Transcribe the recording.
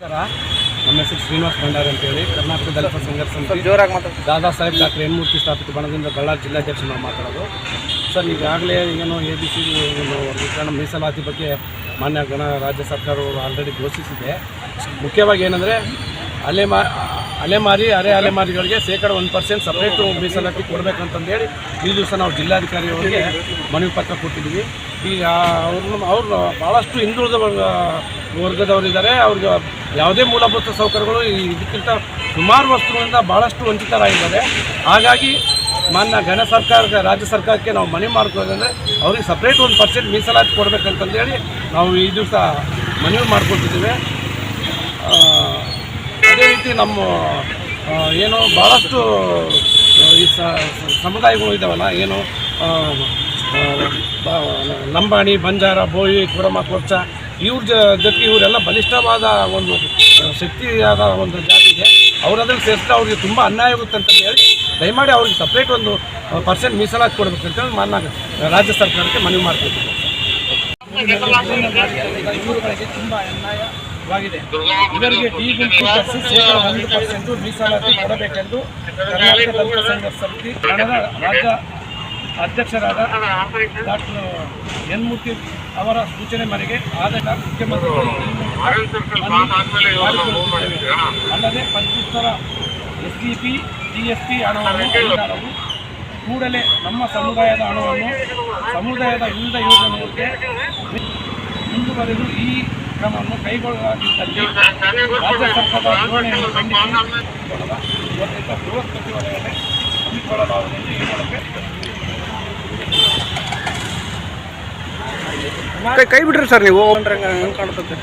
ನಮಸ್ಕಾರ. ನಮ್ಮ ಹೆಸರು ಶ್ರೀನಿವಾಸ್ ಭಂಡಾರಿ ಅಂತೇಳಿ. ಕರ್ನಾಟಕ ದಲಿತ ಸಂಘರ್ಷ ಸಮಿತಿ ಜೋರಾಗಿ ಮಾತಾಡ್ತಾರೆ ದಾದಾ ಸಾಹೇಬ್ ಡಾಕ್ಟರ್ ಎನ್ಮೂರ್ತಿ ಸ್ಥಾಪಿತ ಬಣದಿಂದ ಬಳ್ಳಾರಿ ಜಿಲ್ಲಾಧ್ಯಕ್ಷ ನಾವು ಮಾತಾಡೋದು. ಸರ್ ಈಗಾಗಲೇ ಏನೋ ಎ ಬಿ ಸಿ ಒಂದು ಮೀಸಲಾತಿ ಬಗ್ಗೆ ಮಾನ್ಯ ಗಣ ರಾಜ್ಯ ಸರ್ಕಾರವು ಆಲ್ರೆಡಿ ಘೋಷಿಸಿದೆ. ಮುಖ್ಯವಾಗಿ ಏನಂದರೆ ಅಲೆಮಾ ಅಲೆಮಾರಿ ಅರೆ ಅಲೆಮಾರಿಗಳಿಗೆ ಶೇಕಡ ಒಂದು ಪರ್ಸೆಂಟ್ ಸಪ್ರೇಟು ಮೀಸಲಾತಿ ಕೊಡಬೇಕಂತಂದೇಳಿ ಈ ದಿವಸ ನಾವು ಜಿಲ್ಲಾಧಿಕಾರಿ ಅವರಿಗೆ ಮನವಿ ಪತ್ರ ಕೊಟ್ಟಿದ್ದೀವಿ. ಈಗ ಅವ್ರನ್ನ ಅವ್ರು ಭಾಳಷ್ಟು ಹಿಂದುಳಿದ ವರ್ಗ ವರ್ಗದವರಿದ್ದಾರೆ ಅವ್ರಿಗೆ ಯಾವುದೇ ಮೂಲಭೂತ ಸೌಕರ್ಯಗಳು ಇದಕ್ಕಿಂತ ಸುಮಾರು ವಸ್ತುಗಳಿಂದ ಭಾಳಷ್ಟು ವಂಚಿತರಾಗಿದ್ದಾರೆ. ಹಾಗಾಗಿ ಮಾನ್ಯ ಘನ ಸರ್ಕಾರಕ್ಕೆ ರಾಜ್ಯ ಸರ್ಕಾರಕ್ಕೆ ನಾವು ಮನವಿ ಮಾಡ್ಕೊಳ್ಳೋದಂದರೆ ಅವ್ರಿಗೆ ಸಪ್ರೇಟ್ ಒಂದು ಪರ್ಸೆಂಟ್ ಮೀಸಲಾತಿ ಕೊಡಬೇಕಂತಂದೇಳಿ ನಾವು ಈ ದಿವಸ ಮನವಿ ಮಾಡ್ಕೊಟ್ಟಿದ್ದೀವಿ ಆ, ಅದೇ ರೀತಿ ನಮ್ಮ ಏನು ಭಾಳಷ್ಟು ಈ ಸಮುದಾಯಗಳು ಇದ್ದಾವಲ್ಲ ಏನು ಲಂಬಾಣಿ ಬಂಜಾರ ಬೋಯಿ ಕುರಮ ಕೊರ್ಚ ಇವ್ರ ಜೊತೆಗೆ ಇವರೆಲ್ಲ ಬಲಿಷ್ಠವಾದ ಒಂದು ಶಕ್ತಿಯಾದ ಒಂದು ಜಾತಿ ಇದೆ. ಅವರದ್ರಲ್ಲಿ ಸೇರಿಸಿದ್ರೆ ಅವ್ರಿಗೆ ತುಂಬ ಅನ್ಯಾಯ ಆಗುತ್ತೆ ಅಂತ ಹೇಳಿ ದಯಮಾಡಿ ಅವ್ರಿಗೆ ಸಪ್ರೇಟ್ ಒಂದು ಪರ್ಸೆಂಟ್ ಮೀಸಲಾತಿ ಕೊಡಬೇಕಂತೇಳಿ ಮಾನ ರಾಜ್ಯ ಸರ್ಕಾರಕ್ಕೆ ಮನವಿ ಮಾಡ್ತಿದ್ದೀವಿ ಅನ್ಯಾಯವಾಗಿದೆ ಇವರಿಗೆ ಡಿ ಗುಂಪು ಕರೆಸಿ ಶೇಕಡ ಒಂದು ಪರ್ಸೆಂಟು ಮೀಸಲಾತಿ ಕೊಡಬೇಕೆಂದು ಕರ್ನಾಟಕ ದಲಿತ ಸಂಘರ್ಷ ಸಮಿತಿ, ಕನ್ನಡ ರಾಜ್ಯ ಅಧ್ಯಕ್ಷರಾದ ಡಾಕ್ಟರ್ ಎನ್ ಮೂರ್ತಿ ಅವರ ಸೂಚನೆ ಮೇರೆಗೆ ಆದಾಗ ಮುಖ್ಯಮಂತ್ರಿ. ಅಲ್ಲದೆ ಪಂಚೋತ್ತರ S D P G S P ಹಣವನ್ನು ಕೂಡಲೇ ನಮ್ಮ ಸಮುದಾಯದ ಹಣವನ್ನು ಸಮುದಾಯದ ವಿವಿಧ ಯೋಜನೆಗಳಿಗೆ ಮುಂದುವರೆದು ಈ ಕ್ರಮವನ್ನು ಕೈಗೊಳ್ಳಲಾಗಿದ್ದಲ್ಲಿ ರಾಜ್ಯ ಸರ್ಕಾರದ ಧೋರಣೆಯನ್ನು ಖಂಡಿಸಿ ಸಚಿವಾಲಯಕ್ಕೆ ಹಮ್ಮಿಕೊಳ್ಳಲಾಗುವುದು ಎಂದು ಹೇಳಕ್ಕೆ ಕೈ ಕೈ ಬಿಡ್ರಿ ಸರ್ ನೀವು. ಹೆಂಗೆ ಕಾಣ್ತದೆ